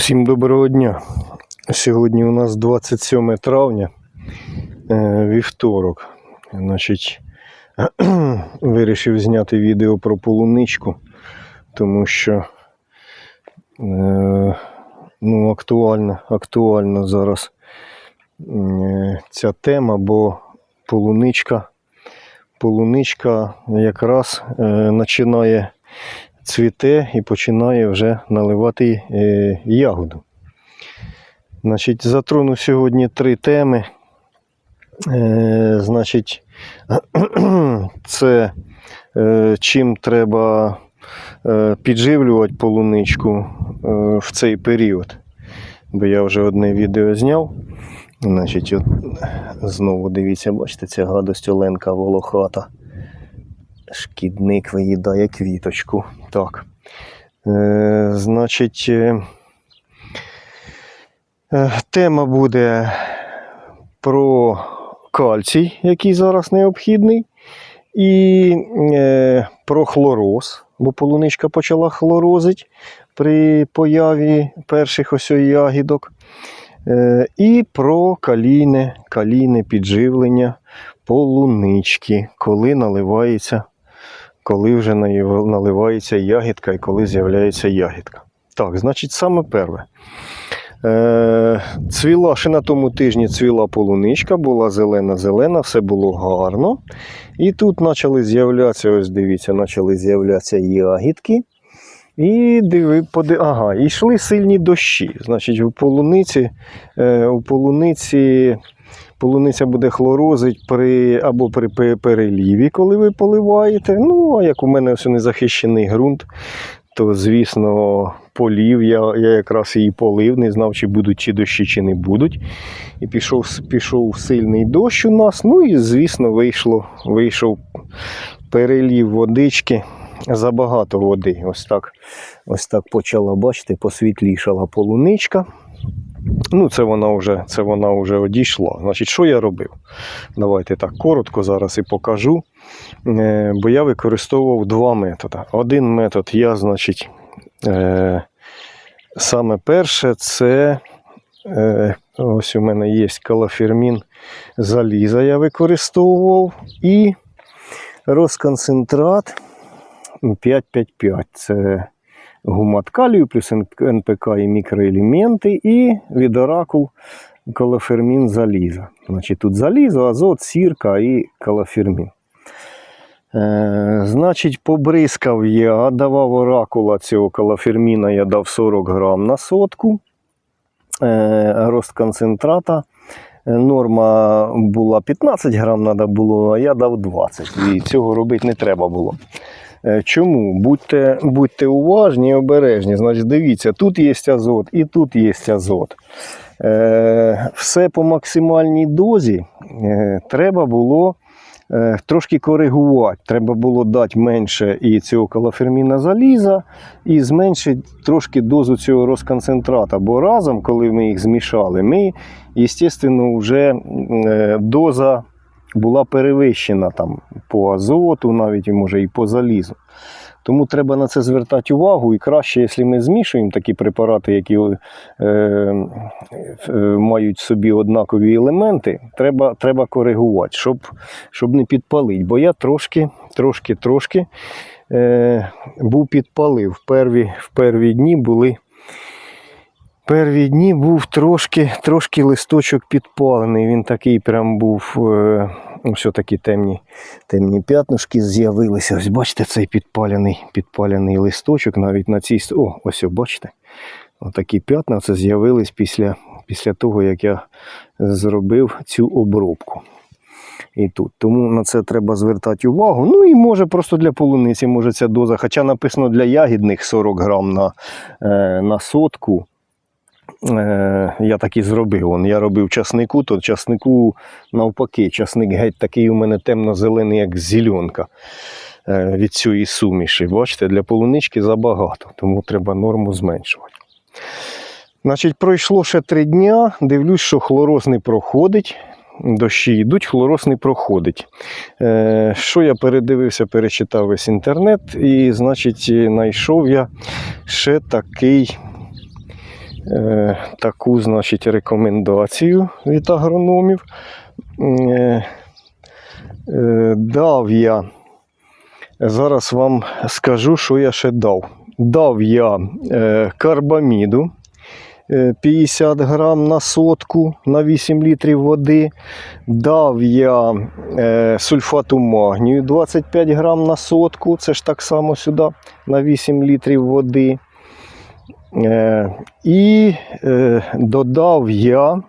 Всім доброго дня. Сьогодні у нас 27 травня, е, вівторок. Значить, вирішив зняти відео про полуничку, тому що е, ну, актуальна, актуальна зараз е, ця тема, бо полуничка, полуничка якраз починає цвіте і починає вже наливати е, ягоду. Значить, затрону сьогодні три теми. Е, значить, це е, чим треба підживлювати полуничку в цей період. Бо я вже одне відео зняв. Значить, от, знову дивіться, бачите, ця гадость Оленка волохата. Шкідник виїдає квіточку. Так. Е, значить, е, е, тема буде про кальцій, який зараз необхідний, і е, про хлороз, бо полуничка почала хлорозити при появі перших ось ягідок. Е, і про калійне, калійне підживлення полунички, коли наливається коли вже наливається ягідка і коли з'являється ягідка. Так, значить, саме перше. Е, цвіла ще на тому тижні цвіла полуничка, була зелена-зелена, все було гарно. І тут почали з'являтися, ось дивіться, почали з'являтися ягідки. І диви, поди... ага, йшли сильні дощі. Значить, у полуниці, е, у полуниці полуниця буде хлорозить при, або при пе- переліві, коли ви поливаєте. Ну, а як у мене все незахищений ґрунт, то, звісно, полів я, я якраз її полив, не знав, чи будуть чи дощі, чи не будуть. І пішов, пішов сильний дощ у нас. Ну і, звісно, вийшло, вийшов перелів водички. Забагато води. Ось так, ось так почала, бачите, посвітлішала полуничка. Ну, це вона вже, це вона вже одійшла. Значить, що я робив? Давайте так коротко зараз і покажу. Е, бо я використовував два методи. Один метод я, значить, е, саме перше, це е, ось у мене є калафермін заліза, я використовував. І розконцентрат 555. Це гумат калію, плюс НПК і мікроелементи, і від оракул калофермін заліза. Значить, тут залізо, азот, сірка і калофермін. Е, значить, побризкав я, давав оракула цього калоферміна, я дав 40 грам на сотку. Е, рост концентрата. Е, Норма була 15 грам, треба було, а я дав 20. І цього робити не треба було. Е, Чому? Будьте, будьте уважні і обережні. Значить, дивіться, тут є азот і тут є азот. Е, все по максимальній дозі е, треба було трошки коригувати. Треба було дати менше і цього калоферміна заліза, і зменшити трошки дозу цього розконцентрата. Бо разом, коли ми їх змішали, ми, звісно, вже доза була перевищена там по азоту, навіть може і по залізу. Тому треба на це звертати увагу. І краще, якщо ми змішуємо такі препарати, які е, е, мають собі однакові елементи, треба, треба коригувати, щоб, щоб не підпалити. Бо я трошки, трошки, трошки е, був підпалив. В перві, в перві дні були. Перві дні був трошки, трошки листочок підпалений. Він такий прям був. Е, все такі темні, темні п'ятнушки з'явилися. Ось бачите, цей підпалений, підпалений листочок навіть на цій. О, ось бачите. Отакі п'ятна це з'явились після, після того, як я зробив цю обробку. І тут. Тому на це треба звертати увагу. Ну і може просто для полуниці, може ця доза. Хоча написано для ягідних 40 грам на, е, на сотку. Е, я так і зробив. Он, я робив часнику, то часнику навпаки, часник геть такий у мене темно-зелений, як зеленка е, від цієї суміші. Бачите, для полунички забагато, тому треба норму зменшувати. Значить, пройшло ще три дня. Дивлюсь, що хлороз не проходить. Дощі йдуть, хлороз не проходить. Е, що я передивився, перечитав весь інтернет, і, значить, знайшов я ще такий е, таку значить, рекомендацію від агрономів. Е, е, дав я, зараз вам скажу, що я ще дав. Дав я е, карбаміду е, 50 грам на сотку на 8 літрів води. Дав я е, сульфату магнію 25 грам на сотку. Це ж так само сюди на 8 літрів води. Е, і е, додав я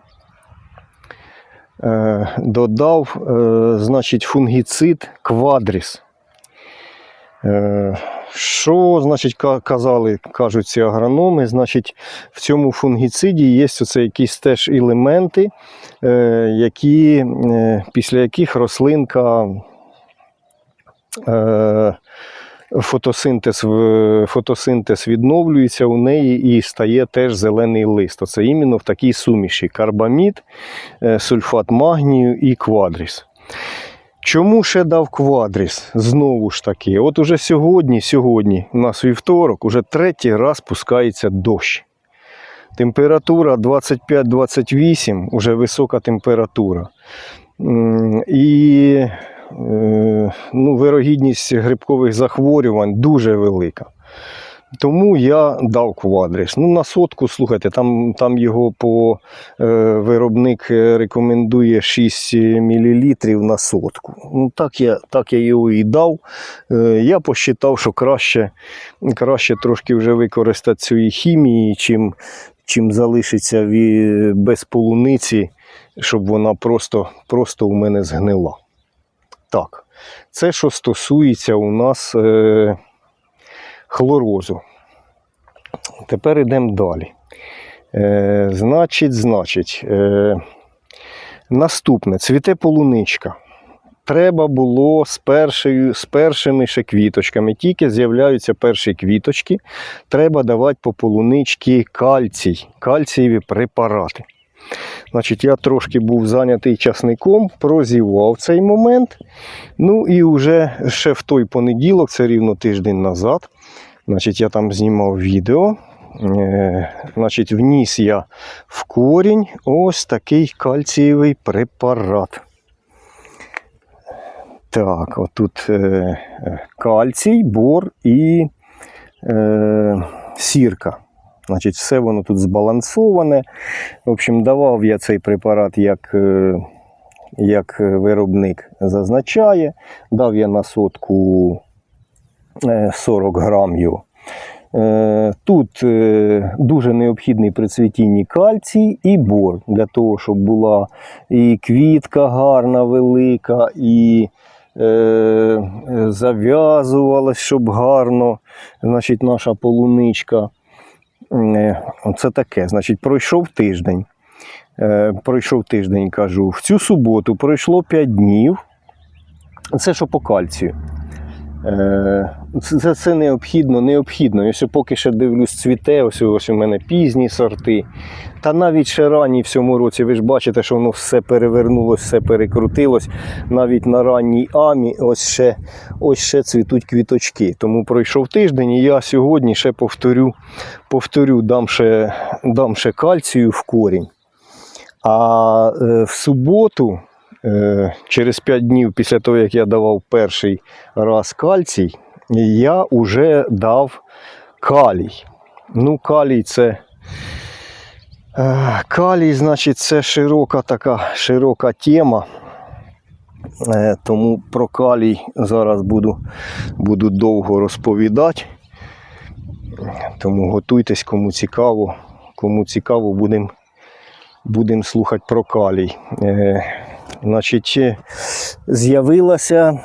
е, додав значить, фунгіцид квадріс. Що, значить, казали, кажуть ці агрономи, значить, в цьому фунгіциді є оце якісь теж елементи, які, після яких рослинка фотосинтез, фотосинтез відновлюється у неї і стає теж зелений лист. Оце іменно в такій суміші: карбамід, е, сульфат магнію і квадріс. Чому ще дав квадріс? Знову ж таки, от уже сьогодні, сьогодні, у нас вівторок, уже третій раз пускається дощ. Температура 25-28, уже висока температура. І ну, вирогідність грибкових захворювань дуже велика. Тому я дав квадріс. Ну, на сотку, слухайте, там, там його по е, виробник е, рекомендує 6 мл на сотку. Ну, так, я, так я його і дав. Е, я посчитав, що краще, краще трошки вже використати цієї хімії, чим, чим залишиться без полуниці, щоб вона просто, просто у мене згнила. Так, це що стосується у нас е, хлорозу. Тепер йдемо далі. Е, значить, значить, е, наступне цвіте полуничка. Треба було з, першою, з першими ще квіточками. Тільки з'являються перші квіточки. Треба давати по полуничці кальцій, кальцієві препарати. Значить, я трошки був зайнятий часником, прозівав цей момент. Ну і вже ще в той понеділок, це рівно тиждень назад, значить, я там знімав відео. Е, значить, вніс я в корінь ось такий кальцієвий препарат. Так, отут е, кальцій, бор і е, сірка. Значить, все воно тут збалансоване. В общем, давав я цей препарат як, е, як виробник зазначає. Дав я на сотку е, 40 грам його. Е, Тут е, дуже необхідний при цвітінні кальцій і бор для того, щоб була і квітка гарна, велика, і е, е, зав'язувалась, щоб гарно значить, наша полуничка. Е, Це таке. Значить, пройшов тиждень. Е, Пройшов тиждень, кажу. В цю суботу пройшло 5 днів. Це що по кальцію. Це, це, необхідно, необхідно. Ось поки ще дивлюсь, цвіте, ось, ось у мене пізні сорти. Та навіть ще ранні в цьому році, ви ж бачите, що воно все перевернулось, все перекрутилось. Навіть на ранній амі ось ще, ось ще цвітуть квіточки. Тому пройшов тиждень, і я сьогодні ще повторю, повторю дам, ще, дам ще кальцію в корінь. А е, в суботу, через 5 днів після того, як я давав перший раз кальцій, я вже дав калій. Ну, калій це. е, Калій, значить, це широка така широка тема. Е, Тому про калій зараз буду, буду довго розповідати. Тому готуйтесь, кому цікаво. Кому цікаво, будемо будем слухати про калій. Значить, з'явилася,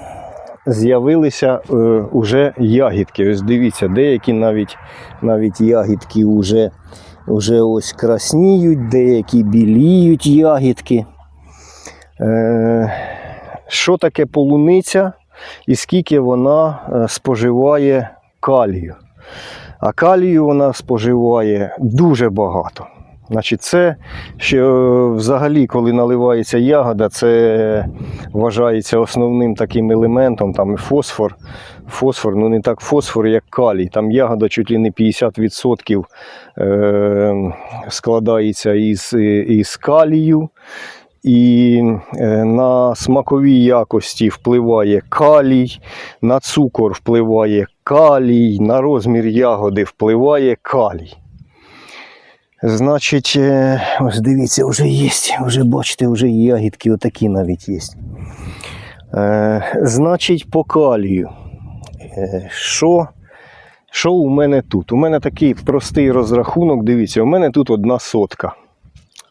з'явилися е, уже ягідки. Ось дивіться, деякі навіть, навіть ягідки вже, вже ось красніють, деякі біліють ягідки. Е, що таке полуниця і скільки вона е, споживає калію? А калію вона споживає дуже багато. Значить, це ще е, взагалі, коли наливається ягода, це вважається основним таким елементом, там і фосфор. Фосфор, ну не так фосфор, як калій. Там ягода чуть ли не 50% е, складається із, із калію. І е, на смакові якості впливає калій, на цукор впливає калій, на розмір ягоди впливає калій. Значить, е, ось дивіться, вже є, вже бачите, вже ягідки отакі навіть є. Е, значить, по калію. Е, Що, що у мене тут? У мене такий простий розрахунок. Дивіться, у мене тут одна сотка.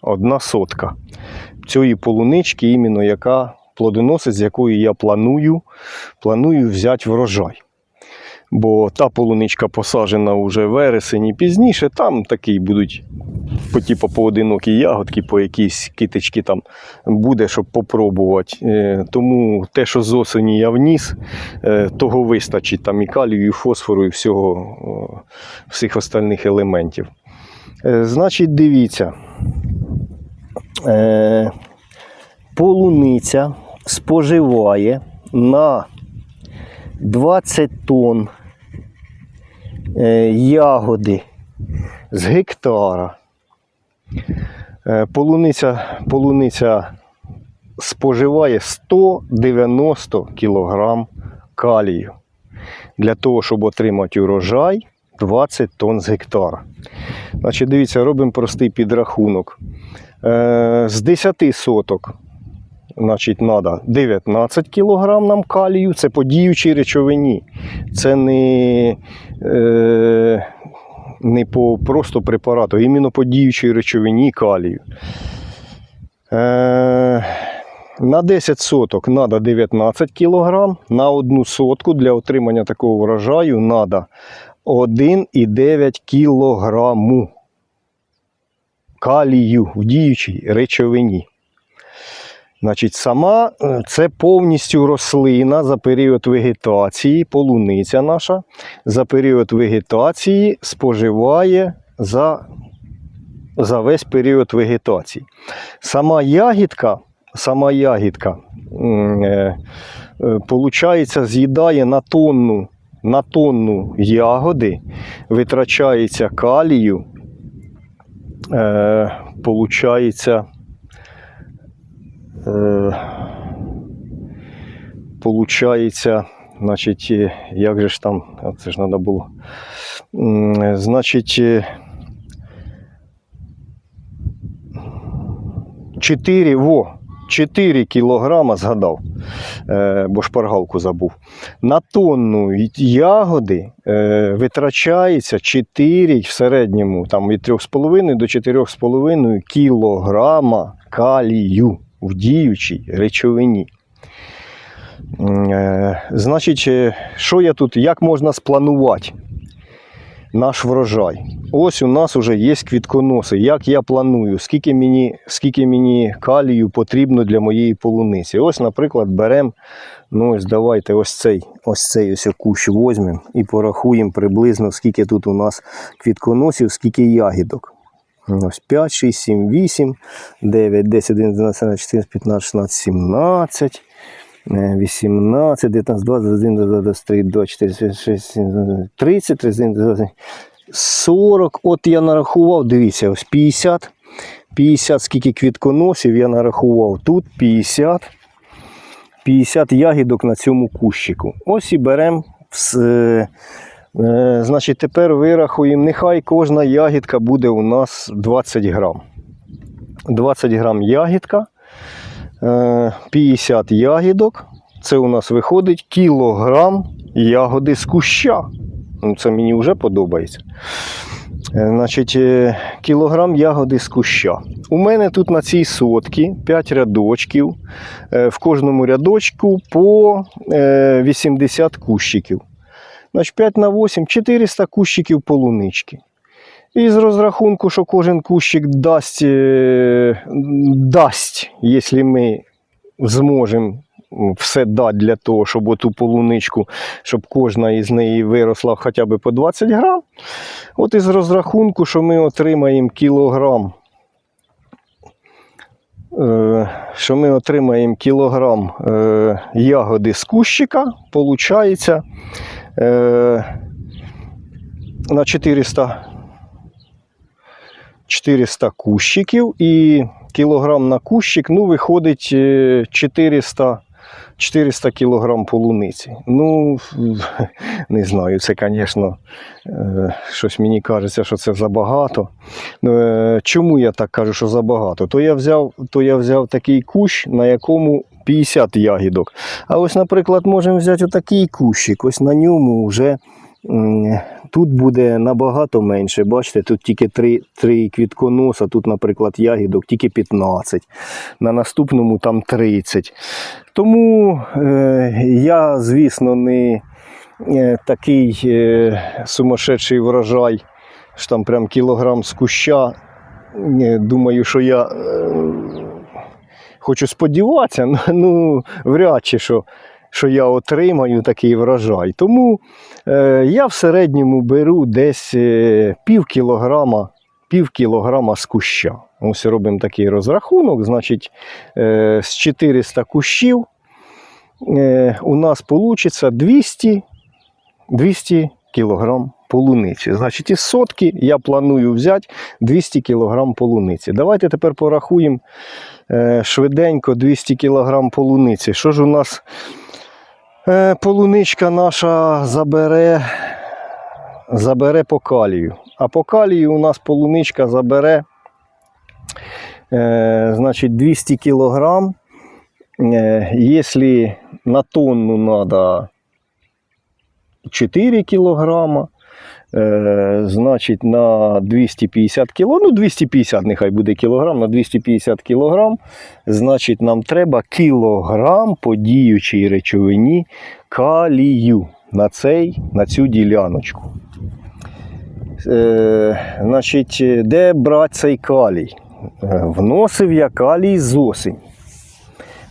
Одна сотка цієї полунички, іменно яка плодоносить, з якої я планую, планую взяти врожай. Бо та полуничка посаджена вже вересень і пізніше, там такі будуть по типу поодинокі ягодки, по якісь китички там буде, щоб попробувати. Е, Тому те, що з осені я вніс, е, того вистачить там і калію, і фосфору, і всього, всіх остальних елементів. Е, Значить, дивіться. Е, полуниця споживає на 20 тонн е, ягоди з гектара. Е, полуниця, полуниця споживає 190 кг калію. Для того, щоб отримати урожай 20 тонн з гектара. Значить, дивіться, робимо простий підрахунок. Е, з 10 соток значить, треба 19 кг нам калію. Це по діючій речовині. Це не, е, не по просто препарату, а іменно по діючій речовині калію. Е, на 10 соток треба 19 кг, на одну сотку для отримання такого врожаю треба 1,9 кг калію в діючій речовині. Значить, сама е, це повністю рослина за період вегетації, полуниця наша за період вегетації споживає за, за весь період вегетації. Сама ягідка, сама ягідка е, е, з'їдає на тонну, на тонну ягоди, витрачається калію е, получається, получається, значить, е, як же ж там, це ж треба було. Е, Значить, е, 4, во, 4 кілограма згадав, е, бо шпаргалку забув. На тонну ягоди е, витрачається 4 в середньому там, від 3,5 до 4,5 кілограма калію в діючій речовині. Е, значить, е, що я тут, як можна спланувати наш врожай? Ось у нас вже є квітконоси. Як я планую, скільки мені, скільки мені калію потрібно для моєї полуниці. Ось, наприклад, беремо, ну ось давайте ось цей, ось цей ось кущ візьмемо і порахуємо приблизно, скільки тут у нас квітконосів, скільки ягідок. Ось 5, 6, 7, 8, 9, 10, 11, 12, 14, 15, 16, 17, е, 18, 19, 20, 21, 22, 23, 24, 26, 27, 30, 31, 32, 40. От я нарахував, дивіться, ось 50. 50 скільки квітконосів я нарахував. Тут 50. 50 ягідок на цьому кущику. Ось і беремо. Е, е, значить, тепер вирахуємо. Нехай кожна ягідка буде у нас 20 грам. 20 грам ягідка, е, 50 ягідок. Це у нас виходить кілограм ягоди з куща. Ну, це мені вже подобається. Е, Значить, е, кілограм ягоди з куща. У мене тут на цій сотці 5 рядочків. Е, В кожному рядочку по е, 80 кущиків. Значить, 5 на 8 400 кущиків полунички. І з розрахунку, що кожен кущик дасть, е, дасть, якщо ми зможемо все дати для того, щоб оту полуничку, щоб кожна із неї виросла хоча б по 20 грам. От із розрахунку, що ми отримаємо кілограм е, що ми отримаємо кілограм е, ягоди з кущика, виходить на 400, 400 кущиків і кілограм на кущик, ну, виходить е, 400, 400 кілограм полуниці. Ну, не знаю, це, звісно, е, щось мені кажеться, що це забагато. Е, Чому я так кажу, що забагато? То я взяв, то я взяв такий кущ, на якому 50 ягідок. А ось, наприклад, можемо взяти отакий кущик, ось на ньому вже тут буде набагато менше. Бачите, тут тільки 3, 3 квітконоса, тут, наприклад, ягідок тільки 15, на наступному там 30. Тому е, я, звісно, не е, такий е, сумасшедший врожай, що там прям кілограм з куща. Е, Думаю, що я е, хочу сподіватися, ну, вряд чи що, що я отримаю такий врожай. Тому е, я в середньому беру десь е, пів кілограма, пів кілограма з куща. Ось робимо такий розрахунок. Значить, е, з 400 кущів е, у нас вийде 200, 200 кілограм полуниці. Значить, із сотки я планую взяти 200 кілограм полуниці. Давайте тепер порахуємо е, швиденько 200 кілограм полуниці. Що ж у нас полуничка наша забере, забере по калію. А по калію у нас полуничка забере е, значить 200 кілограм. Е, Якщо на тонну треба 4 кілограма, е, значить на 250 кіло, ну 250 нехай буде кілограм, на 250 кілограм, значить нам треба кілограм по діючій речовині калію на, цей, на цю діляночку. Е, значить, де брати цей калій? Е, Вносив я калій з осені.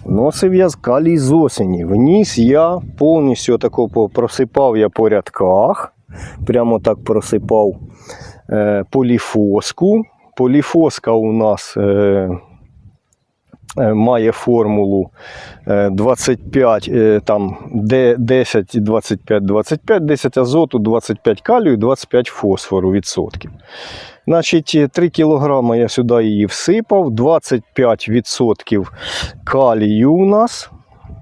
Вносив я з калій з осені. Вніс я повністю тако просипав я по рядках. Прямо так просипав е, поліфоску. Поліфоска у нас е, е, має формулу е, 25, е, там, 10, 25, 25, 10 азоту, 25 калію, 25 фосфору відсотків. Значить, 3 кг я сюди її всипав, 25% калію у нас.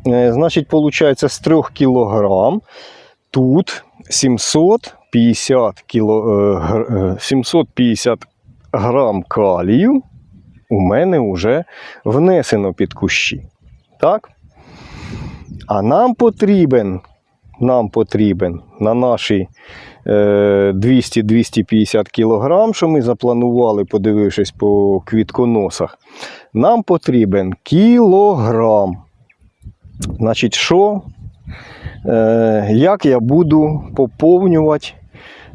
Значить, виходить, з 3 кг тут 750, кіло, е, гр- е, 750 грам калію у мене вже внесено під кущі. Так? А нам потрібен, нам потрібен на наші е, 200-250 кілограм, що ми запланували, подивившись по квітконосах, нам потрібен кілограм. Значить, що? Е, як я буду поповнювати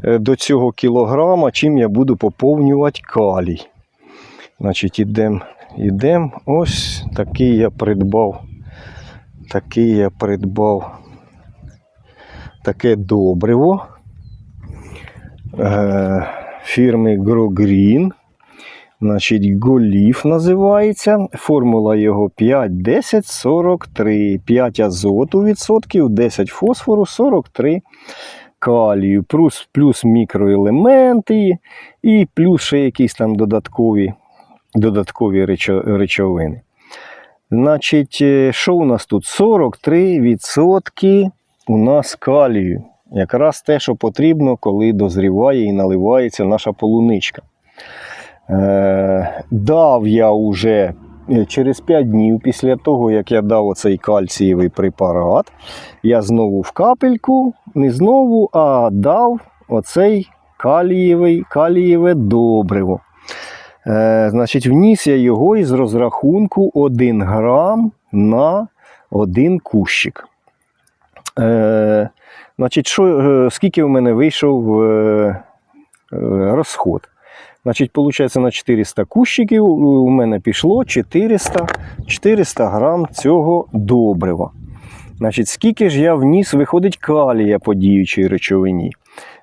е, до цього кілограма, чим я буду поповнювати калій? Значить, ідемо, ідемо. Ось такий я придбав. Такий я придбав таке добриво е, фірми GroGreen. Значить, Голіф називається. Формула його 5, 10, 43. 5 азоту відсотків, 10 фосфору, 43 калію, плюс, плюс мікроелементи і плюс ще якісь там додаткові, додаткові речо- речовини. Значить, е, що у нас тут? 43% у нас калію. Якраз те, що потрібно, коли дозріває і наливається наша полуничка. Е, дав я вже е, через 5 днів після того, як я дав оцей кальцієвий препарат, я знову в капельку, не знову, а дав оцей калієвий, калієве добриво. Е, значить, вніс я його із розрахунку 1 грам на 1 кущик. Е, значить, що, скільки у мене вийшов е, е, розход? Значить, виходить, на 400 кущиків у мене пішло 400, 400 грам цього добрива. Значить, скільки ж я вніс, виходить калія по діючій речовині.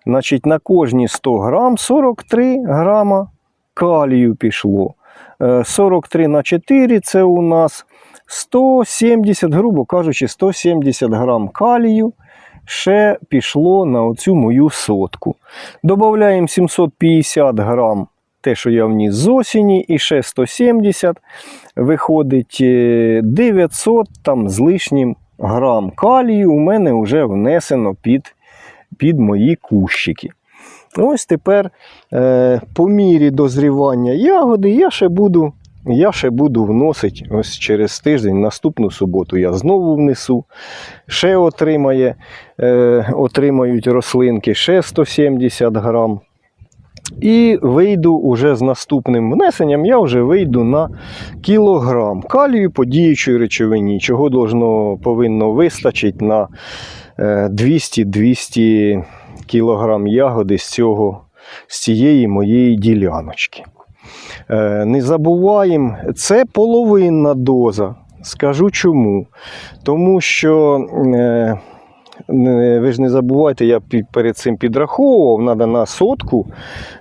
Значить, на кожні 100 грам 43 грама калію пішло. Е, 43 на 4 це у нас 170, грубо кажучи, 170 грам калію ще пішло на оцю мою сотку. Додаємо 750 грам те, що я вніс з осені, і ще 170. Виходить е, 900 там з лишнім грам калію у мене вже внесено під, під мої кущики. Ось тепер е, по мірі дозрівання ягоди я ще буду. Я ще буду вносити ось через тиждень, наступну суботу я знову внесу. Ще отримає, е, отримають рослинки ще 170 грам. І вийду уже з наступним внесенням, я вже вийду на кілограм калію по діючій речовині, чого должно, повинно вистачити на е, 200-200 кілограм ягоди з, цього, з цієї моєї діляночки. Е, Не забуваємо, це половинна доза. Скажу чому. Тому що е, ви ж не забувайте, я перед цим підраховував, треба на сотку,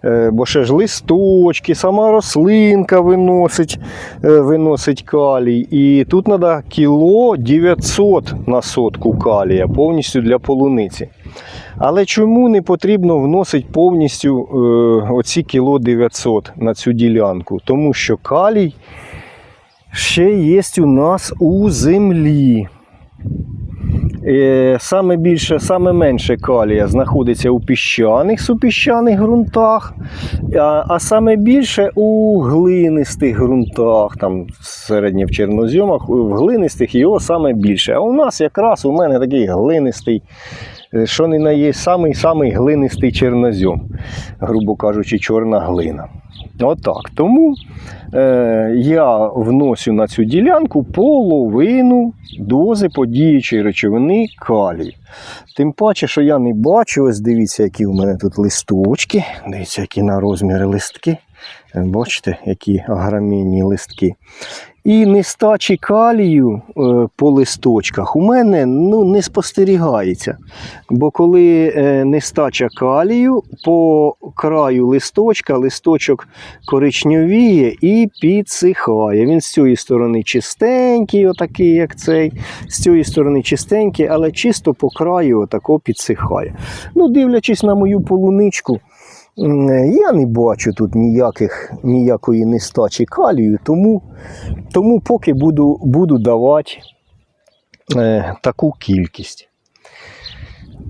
е, бо ще ж листочки, сама рослинка виносить, е, виносить калій. І тут треба кіло 900 на сотку калія повністю для полуниці. Але чому не потрібно вносити повністю е, оці кіло 900 на цю ділянку? Тому що калій ще є у нас у землі. Саме більше, саме менше калія знаходиться у піщаних супіщаних ґрунтах, а, а саме більше у глинистих ґрунтах, там середньо в чорноземах, в глинистих його саме більше. А у нас якраз у мене такий глинистий, що не на є самий самий глинистий чорнозем, грубо кажучи, чорна глина. Отак. Тому е, я вносю на цю ділянку половину дози подіючої речовини калію. Тим паче, що я не бачу, ось дивіться, які у мене тут листочки. Дивіться, які на розміри листки. Бачите, які агромінні листки. І нестачі калію е, по листочках у мене ну, не спостерігається. Бо коли е, нестача калію по краю листочка, листочок коричневіє і підсихає. Він з цієї сторони чистенький, отакий, як цей, з цієї сторони чистенький, але чисто по краю отако підсихає. Ну, дивлячись на мою полуничку, я не бачу тут ніяких, ніякої нестачі калію, тому, тому поки буду, буду давати е, таку кількість.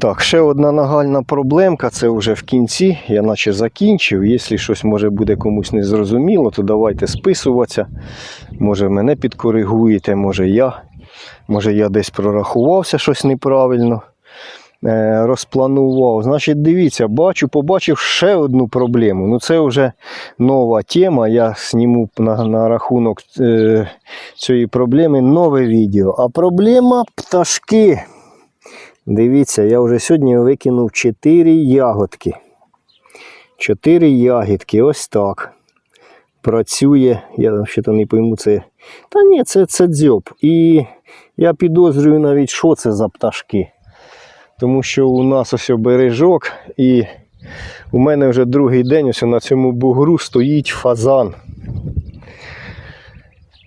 Так, ще одна нагальна проблемка, це вже в кінці. Я наче закінчив. Якщо щось може буде комусь незрозуміло, то давайте списуватися. Може мене підкоригуєте, може я. Може я десь прорахувався щось неправильно. Е, Розпланував. Значить, дивіться, бачу, побачив ще одну проблему. Ну, це вже нова тема. Я зніму на, на рахунок е, цієї проблеми нове відео. А проблема пташки. Дивіться, я вже сьогодні викинув 4 ягодки. 4 ягідки, ось так. Працює, я взагалі не пойму це. Та ні, це, це дзьоб. І я підозрюю навіть, що це за пташки. Тому що у нас ось бережок, і у мене вже другий день ось на цьому бугру стоїть фазан.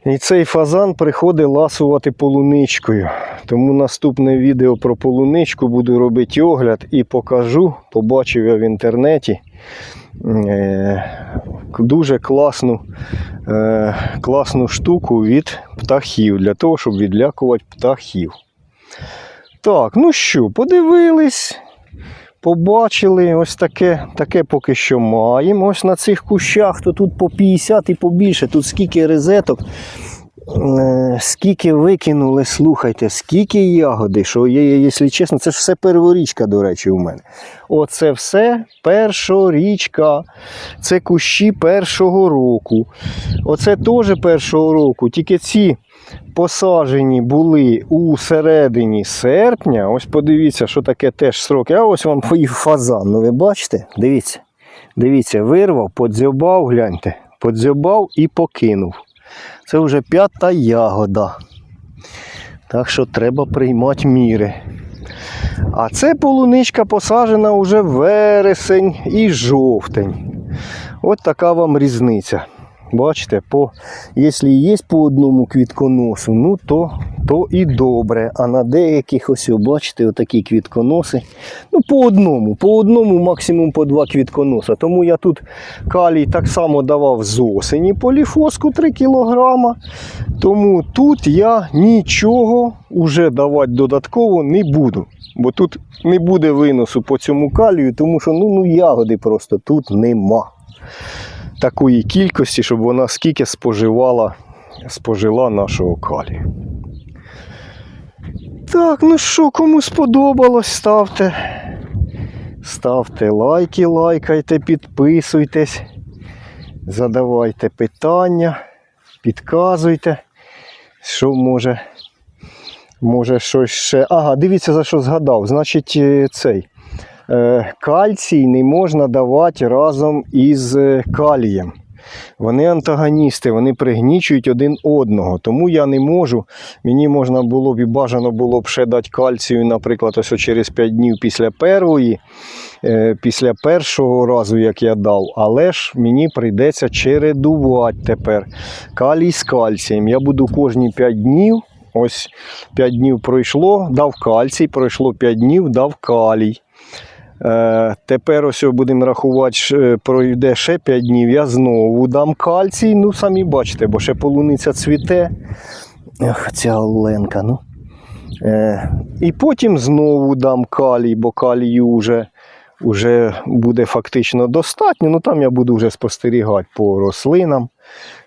І цей фазан приходить ласувати полуничкою. Тому наступне відео про полуничку буду робити огляд і покажу. Побачив я в інтернеті е, дуже класну, е, класну штуку від птахів для того, щоб відлякувати птахів. Так, ну що, подивились, побачили, ось таке, таке поки що маємо. Ось на цих кущах, то тут по 50 і побільше, тут скільки розеток. Е, Скільки викинули, слухайте, скільки ягоди, що є, якщо чесно, це ж все перворічка, до речі, у мене. Оце все першорічка. Це кущі першого року. Оце теж першого року. Тільки ці посаджені були у середині серпня. Ось подивіться, що таке теж сроки. А ось вам і фазан. Ну ви бачите? Дивіться. Дивіться, вирвав, подзьобав, гляньте, подзьобав і покинув. Це вже п'ята ягода. Так що треба приймати міри. А це полуничка посаджена вже вересень і жовтень. От така вам різниця. Бачите, по, якщо є по одному квітконосу, ну то, то і добре. А на деяких ось, бачите, отакі квітконоси. Ну, по одному, по одному, максимум по два квітконоса. Тому я тут калій так само давав з осені поліфоску 3 кг. Тому тут я нічого вже давати додатково не буду. Бо тут не буде виносу по цьому калію, тому що ну, ну, ягоди просто тут нема такої кількості, щоб вона скільки споживала, спожила нашого калію. Так, ну що, кому сподобалось, ставте. Ставте лайки, лайкайте, підписуйтесь, задавайте питання, підказуйте, що може. Може щось ще. Ага, дивіться, за що згадав. Значить, е, цей кальцій не можна давати разом із е, калієм. Вони антагоністи, вони пригнічують один одного. Тому я не можу. Мені можна було б і бажано було б ще дати кальцію, наприклад, ось через 5 днів після першої, е, після першого разу, як я дав. Але ж мені прийдеться чередувати тепер калій з кальцієм. Я буду кожні 5 днів. Ось 5 днів пройшло, дав кальцій, пройшло 5 днів, дав калій. Е, тепер ось будемо рахувати, е, пройде ще 5 днів, я знову дам кальцій. Ну, самі бачите, бо ще полуниця цвіте. Ах, ця оленка, ну. Е, і потім знову дам калій, бо калію вже, вже буде фактично достатньо. Ну там я буду вже спостерігати по рослинам,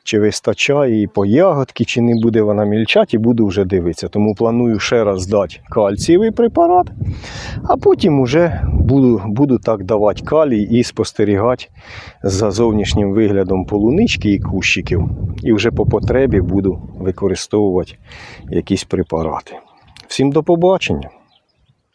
чи вистачає і по ягодки, чи не буде вона мільчати, і буду вже дивитися. Тому планую ще раз дати кальцієвий препарат, а потім вже буду, буду так давати калій і спостерігати за зовнішнім виглядом полунички і кущиків. І вже по потребі буду використовувати якісь препарати. Всім до побачення!